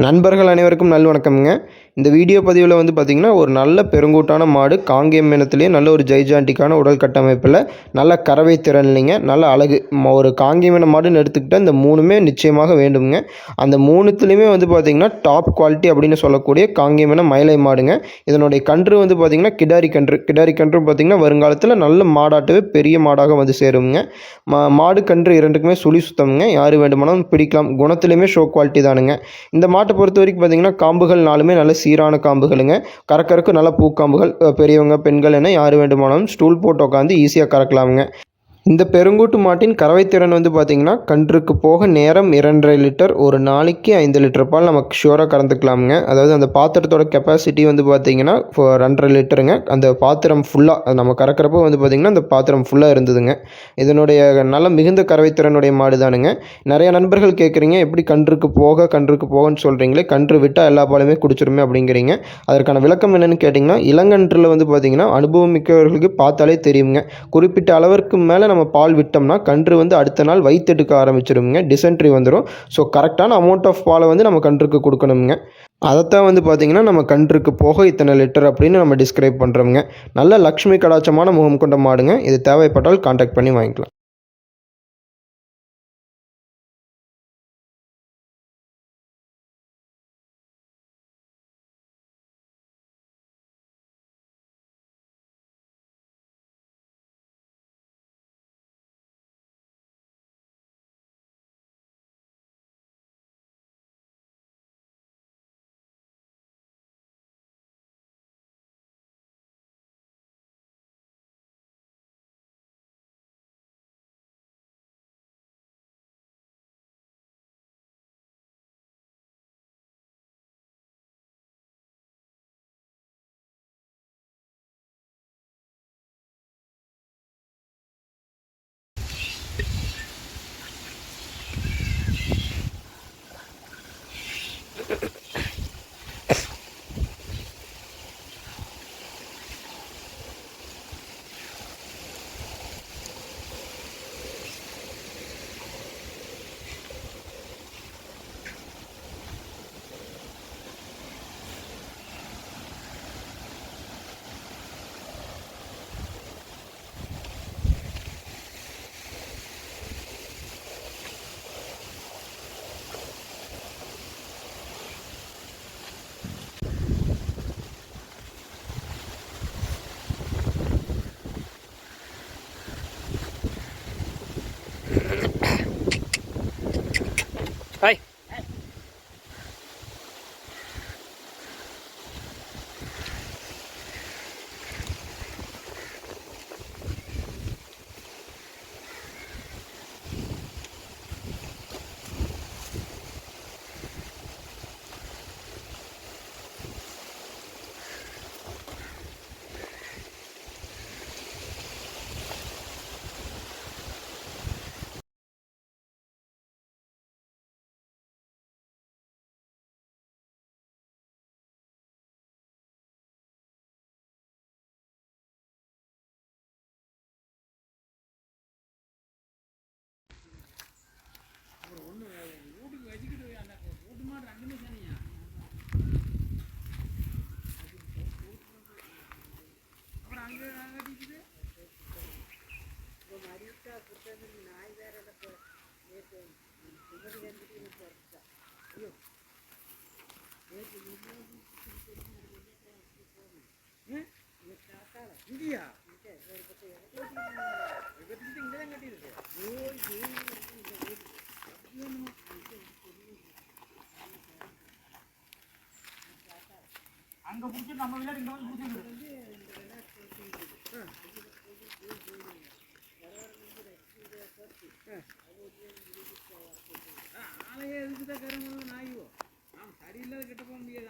நண்பர்கள் அனைவருக்கும் நல் வணக்கம்ங்க இந்த வீடியோ பதிவில் வந்து பார்த்திங்கன்னா ஒரு நல்ல பெருங்கூட்டான மாடு காங்கேயம் இனத்துலேயே நல்ல ஒரு ஜெய்ஜாண்டிக்கான உடல் கட்டமைப்பில் நல்ல கறவை திறன் இல்லைங்க நல்ல அழகு. ம- ஒரு காங்கேயம் இன மாடுன்னு எடுத்துக்கிட்டால் இந்த மூணுமே நிச்சயமாக வேண்டுங்க அந்த மூணுத்துலேயுமே வந்து பார்த்திங்கன்னா டாப் குவாலிட்டி அப்படின்னு சொல்லக்கூடிய காங்கேயம் இன மயிலை மாடுங்க. இதனுடைய கன்று வந்து பார்த்திங்கன்னா கிடாரி கன்று. கிடாரி கன்று பார்த்திங்கன்னா வருங்காலத்தில் நல்ல மாடாட்டவே பெரிய மாடாக வந்து சேருங்க மா மாடு கன்று இரண்டுக்குமே சுழி சுத்தம்ங்க. யார் வேண்டுமானாலும் பிடிக்கலாம். குணத்துலேயுமே ஷோ குவாலிட்டி தானுங்க. இந்த மாட்டு பொறுத்த வரைக்கும் பார்த்திங்கன்னா காம்புகள் நாலுமே நல்ல சீரான காம்புகளுங்க. கறக்கறக்கு நல்ல பூக்காம்புகள் பெரியவங்க பெண்கள் என யார் வேண்டுமானாலும் ஸ்டூல் போட்டு உட்காந்து ஈஸியாக கறக்கலாமுங்க. இந்த பெருங்கூட்டு மாட்டின் கறவைத்திறன் வந்து பார்த்திங்கன்னா கன்றுக்கு போக நேரம் இரண்டரை லிட்டர் ஒரு நாளைக்கு ஐந்து லிட்டர் பால் நமக்கு ஷூராக கறந்துக்கலாமுங்க. அதாவது அந்த பாத்திரத்தோட கெப்பாசிட்டி வந்து பார்த்திங்கன்னா ஃபோ ரெண்டரை லிட்டருங்க. அந்த பாத்திரம் ஃபுல்லாக நம்ம கறக்கிறப்போ வந்து பார்த்திங்கன்னா அந்த பாத்திரம் ஃபுல்லாக இருந்ததுங்க. இதனுடைய நல்ல மிகுந்த கறவைத்திறனுடைய மாடு தானுங்க நிறைய நண்பர்கள் கேட்குறீங்க எப்படி கன்றுக்கு போக கன்றுக்கு போகன்னு சொல்கிறீங்களே கன்று விட்டால் எல்லா பாலுமே குடிச்சிருமே? அப்படிங்கிறீங்க. அதற்கான விளக்கம் என்னென்னு கேட்டிங்கன்னா இளங்கன்றில் வந்து பார்த்திங்கன்னா அனுபவம் மிக்கவர்களுக்கு பார்த்தாலே தெரியுங்க குறிப்பிட்ட அளவிற்கு மேலே நம்ம பால் விட்டோம்னா கன்று வந்து அடுத்த நாள் வயிற்றெடுக்க ஆரம்பிச்சிருங்க டிசென்ட்ரி வந்துடும் ஸோ கரெக்டான அமௌண்ட் ஆஃப் பாலை வந்து நம்ம கன்றுக்கு கொடுக்கணுங்க அதைத்தான் வந்து பார்த்திங்கன்னா நம்ம கன்றுக்கு போக இத்தனை லிட்டர் அப்படின்னு நம்ம டிஸ்கிரைப் பண்ணுறோங்க நல்ல லக்ஷ்மி கடாச்சமான முகம் கொண்ட மாடுங்க. இது தேவைப்பட்டால் காண்டாக்ட் பண்ணி வாங்கிக்கலாம். அங்க புடிச்சு நம்ம விளையாடி இங்க வந்து புடிச்சு நாங்கள் எதுக்கு தான் கரும்பு நாய்வோம் நாம் சரியில்லாத கிட்ட போக முடியாது